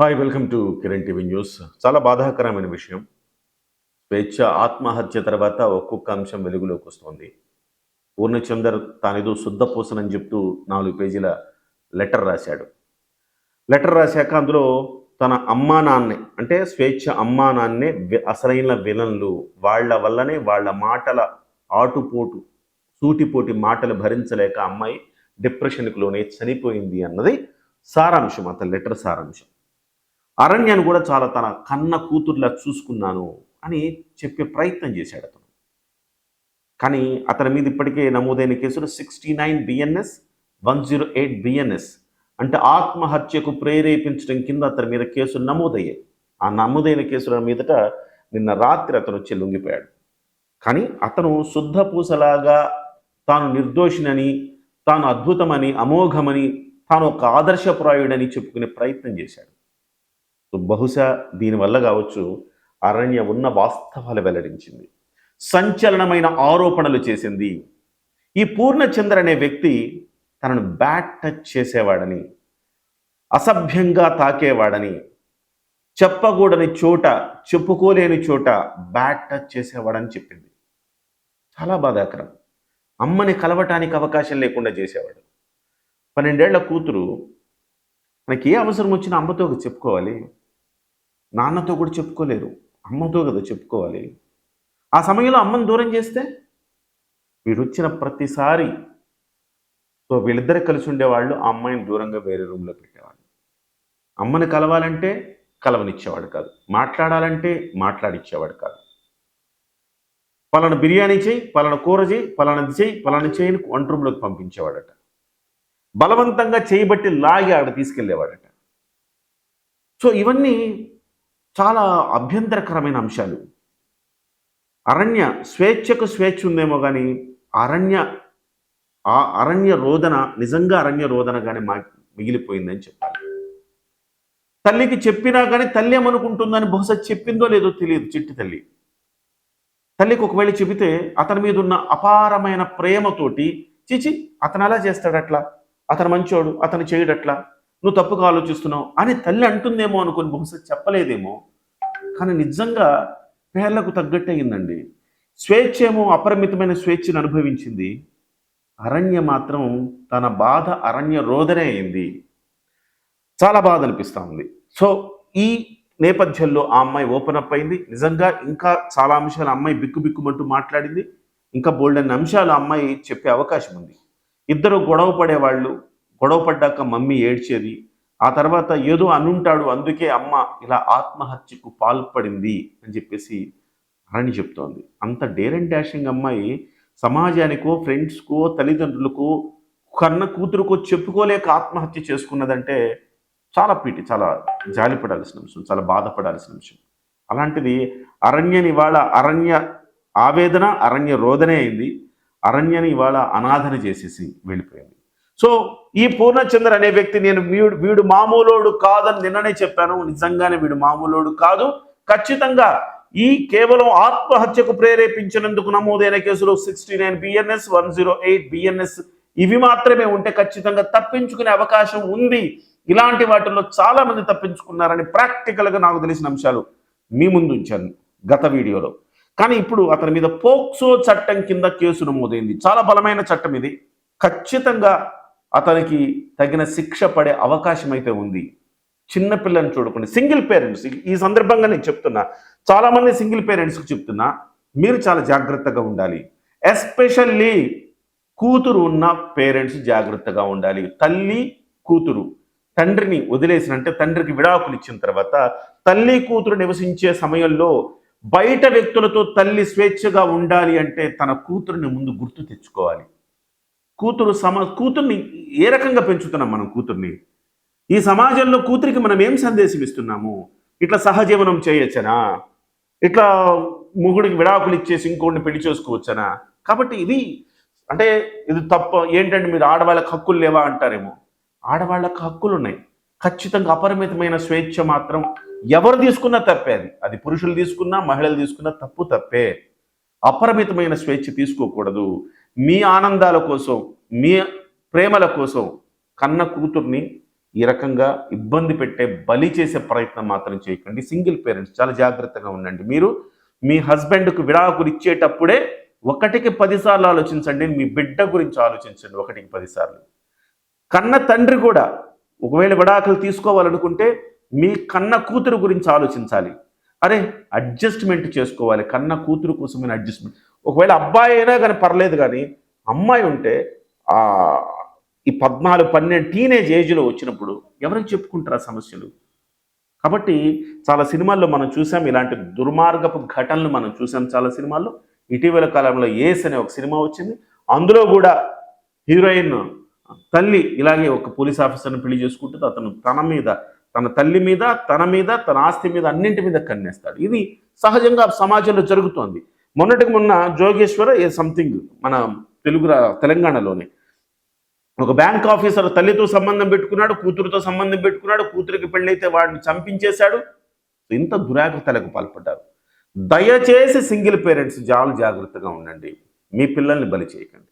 Hi welcome to Kiran TV news. చాలా బాధాకరమైన విషయం. స్వేచ్ఛ ఆత్మహత్య తర్వాత ఒక్కొక్క అంశం వెలుగులోకి వస్తుంది. పూర్ణచందర్ తానేదో శుద్ధపూసనని చెప్తూ నాలుగు పేజీల లెటర్ రాశాడు. లెటర్ రాశాక అందులో తన అమ్మా నాన్నే అంటే స్వేచ్ఛ అమ్మా నాన్నే అసలైన విలన్లు వాళ్ళ వల్లనే వాళ్ళ మాటల ఆటుపోటు సూటిపోటి మాటలు భరించలేక అమ్మాయి డిప్రెషన్కి లోనే చనిపోయింది అన్నది సారాంశం అతని లెటర్ సారాంశం. అరణ్యాన్ని కూడా చాలా తన కన్న కూతుర్లా చూసుకున్నాను అని చెప్పే ప్రయత్నం చేశాడు అతను. కానీ అతని మీద ఇప్పటికే నమోదైన కేసులు sixty nine BNS one zero eight BNS అంటే ఆత్మహత్యకు ప్రేరేపించడం కింద అతని మీద కేసులు నమోదయ్యాయి. ఆ నమోదైన కేసుల మీదట నిన్న రాత్రి అతను వచ్చి లొంగిపోయాడు. కానీ అతను శుద్ధ పూసలాగా తాను నిర్దోషినని తాను అద్భుతమని అమోఘమని తాను ఒక ఆదర్శప్రాయుడని చెప్పుకునే ప్రయత్నం చేశాడు. బహుశా దీనివల్ల కావచ్చు అరణ్య ఉన్న వాస్తవాలు వెల్లడించింది. సంచలనమైన ఆరోపణలు చేసింది. ఈ పూర్ణచంద్ర అనే వ్యక్తి తనను బ్యాట్ టచ్ చేసేవాడని అసభ్యంగా తాకేవాడని చెప్పకూడని చోట చెప్పుకోలేని చోట బ్యాట్ టచ్ చేసేవాడని చెప్పింది. చాలా బాధాకరం. అమ్మని కలవటానికి అవకాశం లేకుండా చేసేవాడు. పన్నెండేళ్ళ కూతురు మనకి ఏ అవసరం వచ్చినా అమ్మతో చెప్పుకోవాలి. నాన్నతో కూడా చెప్పుకోలేరు. అమ్మతో కదా చెప్పుకోవాలి. ఆ సమయంలో అమ్మని దూరం చేస్తే వీడు వచ్చిన ప్రతిసారి సో వీళ్ళిద్దరు కలిసి ఉండేవాళ్ళు ఆ అమ్మాయిని దూరంగా వేరే రూమ్లో పెట్టేవాళ్ళు. అమ్మని కలవాలంటే కలవనిచ్చేవాడు కాదు. మాట్లాడాలంటే మాట్లాడిచ్చేవాడు కాదు. పలానా బిర్యానీ చేయి పలానా కూర చేయి పలానాది చేయి పలానా చేయని వంట రూమ్లోకి పంపించేవాడట. బలవంతంగా చేయబట్టి లాగి ఆడ తీసుకెళ్ళేవాడట సో ఇవన్నీ చాలా అభ్యంతరకరమైన అంశాలు. అరణ్య స్వేచ్ఛకు స్వేచ్ఛ ఉందేమో కానీ అరణ్య ఆ అరణ్య రోదన నిజంగా అరణ్య రోదన కానీ మా మిగిలిపోయిందని చెప్పాలి. తల్లికి చెప్పినా కానీ తల్లి ఏమనుకుంటుందని బహుశా చెప్పిందో లేదో తెలియదు చిట్టి తల్లి. తల్లికి ఒకవేళ చెబితే అతని మీద ఉన్న అపారమైన ప్రేమతోటి చిచి అతను అలా చేస్తాడు అట్లా అతను మంచోడు అతను చేయడట్లా నువ్వు తప్పుగా ఆలోచిస్తున్నావు అని తల్లి అంటుందేమో అనుకుని బహుశా చెప్పలేదేమో. కానీ నిజంగా పేర్లకు తగ్గట్టే అయిందండి. స్వేచ్ఛ ఏమో అపరిమితమైన స్వేచ్ఛను అనుభవించింది. అరణ్య మాత్రం తన బాధ అరణ్య రోదనే అయింది. చాలా బాధ అనిపిస్తూ ఉంది. సో ఈ నేపథ్యంలో ఆ అమ్మాయి ఓపెన్ అప్ అయింది. నిజంగా ఇంకా చాలా అంశాలు అమ్మాయి బిక్కు బిక్కుమంటూ మాట్లాడింది. ఇంకా బోల్డెన్ అంశాలు అమ్మాయి చెప్పే అవకాశం ఉంది. ఇద్దరు గొడవ పడేవాళ్ళు గొడవ పడ్డాక మమ్మీ ఏడ్చేది. ఆ తర్వాత ఏదో అనుంటాడు అందుకే అమ్మ ఇలా ఆత్మహత్యకు పాల్పడింది అని చెప్పేసి అని చెప్తోంది. అంత డేర్ అండ్ డాషింగ్ అమ్మాయి సమాజానికో ఫ్రెండ్స్కో తల్లిదండ్రులకో కన్న కూతురుకో చెప్పుకోలేక ఆత్మహత్య చేసుకున్నదంటే చాలా పీటి చాలా జాలిపడాల్సిన అంశం చాలా బాధపడాల్సిన అంశం. అలాంటిది అరణ్యని ఇవాళ అరణ్య ఆవేదన అరణ్య రోదనే అయింది. అరణ్యని ఇవాళ అనాథన చేసేసి వెళ్ళిపోయింది. సో ఈ పూర్ణచంద్ర అనే వ్యక్తి నేను వీడు వీడు మామూలోడు కాదని నిన్ననే చెప్పాను. నిజంగానే వీడు మామూలోడు కాదు. ఖచ్చితంగా ఈ కేవలం ఆత్మహత్యకు ప్రేరేపించినందుకు నమోదైన కేసులో sixty nine BNS one zero eight BNS ఇవి మాత్రమే ఉంటే ఖచ్చితంగా తప్పించుకునే అవకాశం ఉంది. ఇలాంటి వాటిల్లో చాలా మంది తప్పించుకున్నారని ప్రాక్టికల్గా నాకు తెలిసిన అంశాలు మీ ముందు ఉంచాను గత వీడియోలో. కానీ ఇప్పుడు అతని మీద పోక్సో చట్టం కింద కేసు నమోదైంది. చాలా బలమైన చట్టం ఇది. ఖచ్చితంగా అతనికి తగిన శిక్ష పడే అవకాశం అయితే ఉంది చిన్నపిల్లని చూడకుండా సింగిల్ పేరెంట్స్ ఈ సందర్భంగా నేను చెప్తున్నా చాలామంది సింగిల్ పేరెంట్స్కి చెప్తున్నా మీరు చాలా జాగ్రత్తగా ఉండాలి. ఎస్పెషల్లీ కూతురు ఉన్న పేరెంట్స్ జాగ్రత్తగా ఉండాలి. తల్లి కూతురు తండ్రిని వదిలేసినంటే తండ్రికి విడాకులు ఇచ్చిన తర్వాత తల్లి కూతురు నివసించే సమయంలో బయట వ్యక్తులతో తల్లి స్వేచ్ఛగా ఉండాలి అంటే తన కూతురుని ముందు గుర్తు తెచ్చుకోవాలి. కూతురు సమ కూతుర్ని ఏ రకంగా పెంచుతున్నాం మనం కూతుర్ని? ఈ సమాజంలో కూతురికి మనం ఏం సందేశం ఇస్తున్నాము? ఇట్లా సహజీవనం చేయొచ్చనా? ఇట్లా మొగుడికి విడాకులు ఇచ్చేసి ఇంకోటిని పెళ్ళి చేసుకోవచ్చనా? కాబట్టి ఇది అంటే ఇది తప్ప ఏంటంటే మీరు ఆడవాళ్ళకి హక్కులు లేవా అంటారేమో? ఆడవాళ్ళకి హక్కులు ఉన్నాయి. ఖచ్చితంగా అపరిమితమైన స్వేచ్ఛ మాత్రం ఎవరు తీసుకున్నా తప్పే అది. అది పురుషులు తీసుకున్నా మహిళలు తీసుకున్నా తప్పు తప్పే. అపరిమితమైన స్వేచ్ఛ తీసుకోకూడదు. మీ ఆనందాల కోసం మీ ప్రేమల కోసం కన్న కూతుర్ని ఈ రకంగా ఇబ్బంది పెట్టే బలి చేసే ప్రయత్నం మాత్రం చేయకండి. సింగిల్ పేరెంట్స్ చాలా జాగ్రత్తగా ఉండండి. మీరు మీ హస్బెండ్కు విడాకులు ఇచ్చేటప్పుడే ఒకటికి పదిసార్లు ఆలోచించండి. మీ బిడ్డ గురించి ఆలోచించండి. ఒకటికి పదిసార్లు కన్న తండ్రి కూడా ఒకవేళ విడాకులు తీసుకోవాలనుకుంటే మీ కన్న కూతురు గురించి ఆలోచించాలి. అరే అడ్జస్ట్మెంట్ చేసుకోవాలి. కన్న కూతురు కోసమైన అడ్జస్ట్మెంట్. ఒకవేళ అబ్బాయి అయినా కానీ పర్లేదు కానీ అమ్మాయి ఉంటే ఆ ఈ పద్నాలుగు పన్నెండు టీనేజ్ ఏజ్లో వచ్చినప్పుడు ఎవరికి చెప్పుకుంటారు ఆ సమస్యలు? కాబట్టి చాలా సినిమాల్లో మనం చూసాం ఇలాంటి దుర్మార్గపు ఘటనలు మనం చూసాం చాలా సినిమాల్లో. ఇటీవల కాలంలో ఏస్ అనే ఒక సినిమా వచ్చింది. అందులో కూడా హీరోయిన్ తల్లి ఇలాగే ఒక పోలీస్ ఆఫీసర్ని పెళ్ళి చేసుకుంటుంది. అతను తన మీద తన తల్లి మీద తన మీద తన ఆస్తి మీద అన్నింటి మీద కన్నేస్తాడు. ఇది సహజంగా సమాజంలో జరుగుతోంది. మొన్నటికి మొన్న జోగేశ్వర ఏ సంథింగ్ మన తెలుగు రా- తెలంగాణలోనే. ఒక బ్యాంక్ ఆఫీసర్ తల్లితో సంబంధం పెట్టుకున్నాడు కూతురుతో సంబంధం పెట్టుకున్నాడు కూతురికి పెళ్ళైతే వాడిని చంపించేశాడు. ఇంత దురాగతలకు పాల్పడ్డారు. దయచేసి సింగిల్ పేరెంట్స్ చాలా జాగ్రత్తగా ఉండండి. మీ పిల్లల్ని బలి చేయకండి.